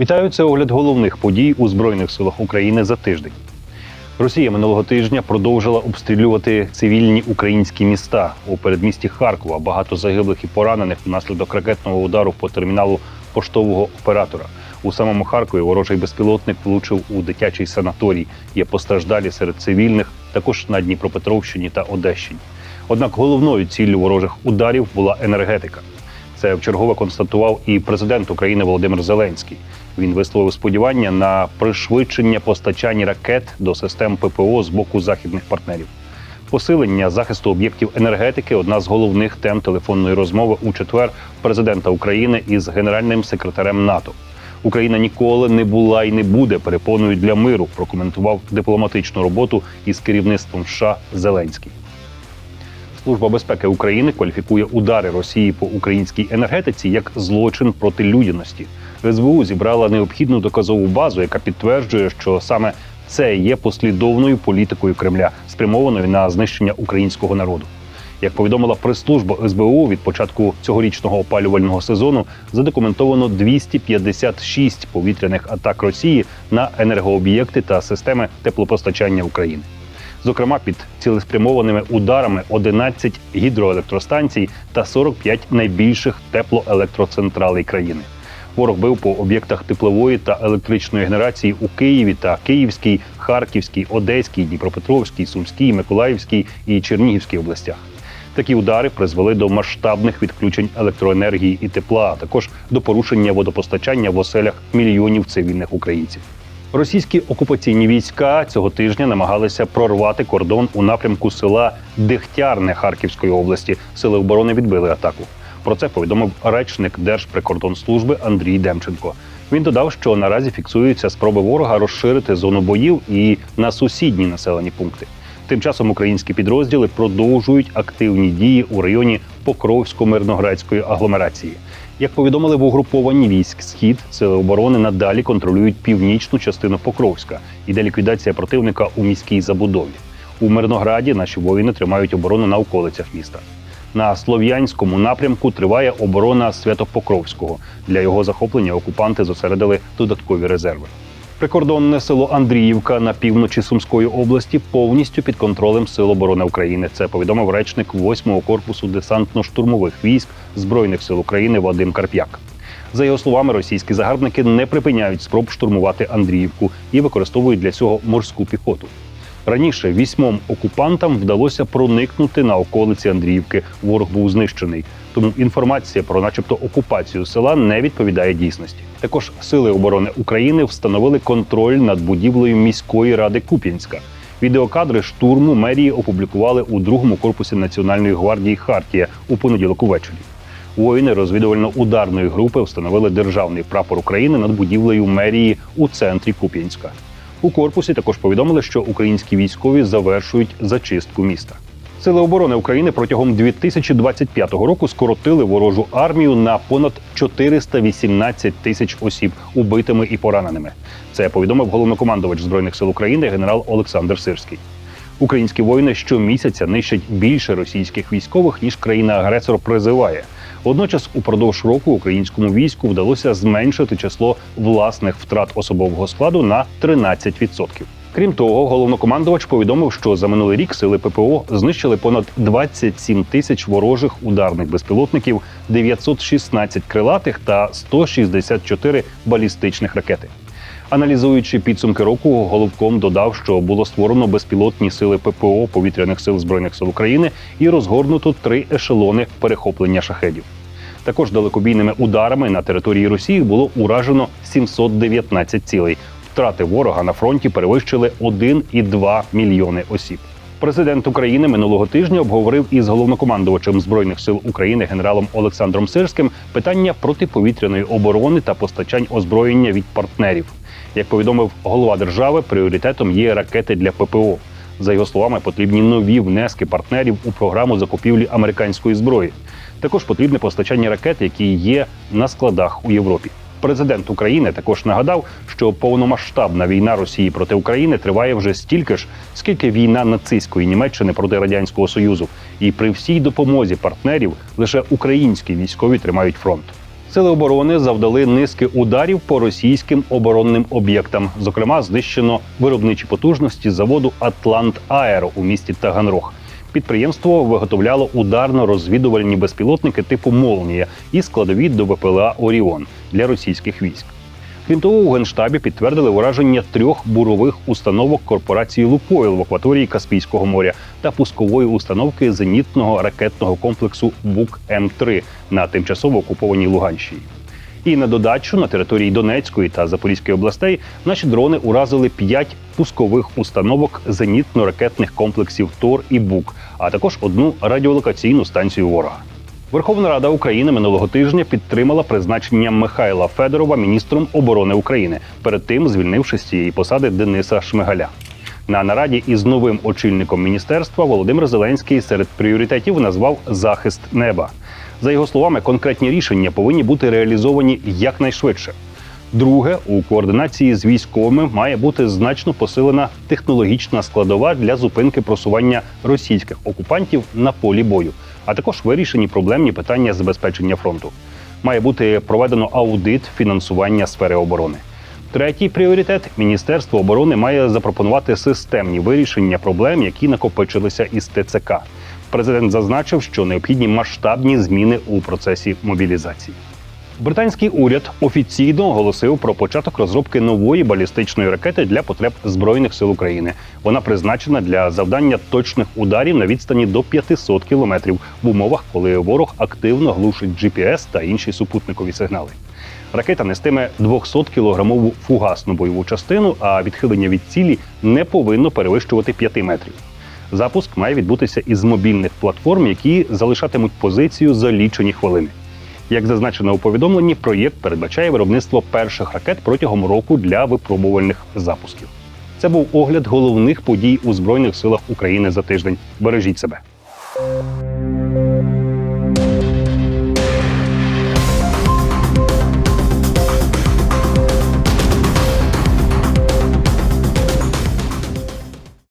Вітаю, це огляд головних подій у Збройних силах України за тиждень. Росія минулого тижня продовжила обстрілювати цивільні українські міста у передмісті Харкова. Багато загиблих і поранених внаслідок ракетного удару по терміналу поштового оператора. У самому Харкові ворожий безпілотник влучив у дитячий санаторій. Є постраждалі серед цивільних, також на Дніпропетровщині та Одещині. Однак головною ціллю ворожих ударів була енергетика. Це вчергове констатував і президент України Володимир Зеленський. Він висловив сподівання на пришвидшення постачання ракет до систем ППО з боку західних партнерів. Посилення захисту об'єктів енергетики одна з головних тем телефонної розмови у четвер президента України із генеральним секретарем НАТО. Україна ніколи не була і не буде перепоною для миру. Прокоментував дипломатичну роботу із керівництвом США Зеленський. Служба безпеки України кваліфікує удари Росії по українській енергетиці як злочин проти людяності. СБУ зібрала необхідну доказову базу, яка підтверджує, що саме це є послідовною політикою Кремля, спрямованою на знищення українського народу. Як повідомила прес-служба СБУ, від початку цьогорічного опалювального сезону задокументовано 256 повітряних атак Росії на енергооб'єкти та системи теплопостачання України. Зокрема, під цілеспрямованими ударами 11 гідроелектростанцій та 45 найбільших теплоелектроцентралей країни. Ворог бив по об'єктах теплової та електричної генерації у Києві та Київській, Харківській, Одеській, Дніпропетровській, Сумській, Миколаївській і Чернігівській областях. Такі удари призвели до масштабних відключень електроенергії і тепла, а також до порушення водопостачання в оселях мільйонів цивільних українців. Російські окупаційні війська цього тижня намагалися прорвати кордон у напрямку села Дегтярне Харківської області. Сили оборони відбили атаку. Про це повідомив речник Держприкордонслужби Андрій Демченко. Він додав, що наразі фіксуються спроби ворога розширити зону боїв і на сусідні населені пункти. Тим часом українські підрозділи продовжують активні дії у районі Покровсько-Мирноградської агломерації. Як повідомили в угрупованні військ Схід, сили оборони надалі контролюють північну частину Покровська. Іде ліквідація противника у міській забудові. У Мирнограді наші воїни тримають оборону на околицях міста. На слов'янському напрямку триває оборона Святопокровського. Для його захоплення окупанти зосередили додаткові резерви. Прикордонне село Андріївка на півночі Сумської області повністю під контролем Сил оборони України. Це повідомив речник 8-го корпусу десантно-штурмових військ Збройних сил України Вадим Карп'як. За його словами, російські загарбники не припиняють спроб штурмувати Андріївку і використовують для цього морську піхоту. Раніше вісьмом окупантам вдалося проникнути на околиці Андріївки. Ворог був знищений. Тому інформація про, начебто, окупацію села не відповідає дійсності. Також сили оборони України встановили контроль над будівлею міської ради Куп'янська. Відеокадри штурму мерії опублікували у другому корпусі Національної гвардії Хартія у понеділок увечері. Воїни розвідувально-ударної групи встановили державний прапор України над будівлею мерії у центрі Куп'янська. У корпусі також повідомили, що українські військові завершують зачистку міста. Сили оборони України протягом 2025 року скоротили ворожу армію на понад 418 тисяч осіб убитими і пораненими. Це повідомив головнокомандувач збройних сил України генерал Олександр Сирський. Українські воїни щомісяця нищать більше російських військових ніж країна-агресор призиває. Водночас, упродовж року українському війську вдалося зменшити число власних втрат особового складу на 13%. Крім того, головнокомандувач повідомив, що за минулий рік сили ППО знищили понад 27 тисяч ворожих ударних безпілотників, 916 крилатих та 164 балістичних ракети. Аналізуючи підсумки року, головком додав, що було створено безпілотні сили ППО повітряних сил збройних сил України і розгорнуто три ешелони перехоплення шахедів. Також далекобійними ударами на території Росії було уражено 719 цілей. Втрати ворога на фронті перевищили 1,2 мільйони осіб. Президент України минулого тижня обговорив із головнокомандувачем збройних сил України генералом Олександром Сирським питання протиповітряної оборони та постачань озброєння від партнерів. Як повідомив голова держави, пріоритетом є ракети для ППО. За його словами, потрібні нові внески партнерів у програму закупівлі американської зброї. Також потрібне постачання ракет, які є на складах у Європі. Президент України також нагадав, що повномасштабна війна Росії проти України триває вже стільки ж, скільки війна нацистської Німеччини проти радянського союзу. І при всій допомозі партнерів лише українські військові тримають фронт. Сили оборони завдали низки ударів по російським оборонним об'єктам. Зокрема, знищено виробничі потужності заводу Атлант Аеро у місті Таганрог. Підприємство виготовляло ударно-розвідувальні безпілотники типу Молнія і складові до ВПЛА Оріон для російських військ. Крім того, у генштабі підтвердили ураження трьох бурових установок корпорації Лукойл в акваторії Каспійського моря та пускової установки зенітного ракетного комплексу Бук М3 на тимчасово окупованій Луганщині. І на додачу на території Донецької та Запорізької областей наші дрони уразили п'ять пускових установок зенітно-ракетних комплексів ТОР і БУК, а також одну радіолокаційну станцію ворога. Верховна Рада України минулого тижня підтримала призначення Михайла Федорова міністром оборони України, перед тим звільнивши з цієї посади Дениса Шмигаля. На нараді із новим очільником міністерства Володимир Зеленський серед пріоритетів назвав захист неба. За його словами, конкретні рішення повинні бути реалізовані якнайшвидше. Друге, у координації з військовими має бути значно посилена технологічна складова для зупинки просування російських окупантів на полі бою, а також вирішені проблемні питання забезпечення фронту. Має бути проведено аудит фінансування сфери оборони. Третій пріоритет Міністерство оборони має запропонувати системні вирішення проблем, які накопичилися із ТЦК. Президент зазначив, що необхідні масштабні зміни у процесі мобілізації. Британський уряд офіційно оголосив про початок розробки нової балістичної ракети для потреб збройних сил України. Вона призначена для завдання точних ударів на відстані до 500 кілометрів в умовах, коли ворог активно глушить GPS та інші супутникові сигнали. Ракета нестиме 200 кілограмову фугасну бойову частину, а відхилення від цілі не повинно перевищувати 5 метрів. Запуск має відбутися із мобільних платформ, які залишатимуть позицію за лічені хвилини. Як зазначено у повідомленні, проєкт передбачає виробництво перших ракет протягом року для випробувальних запусків. Це був огляд головних подій у збройних силах України за тиждень. Бережіть себе.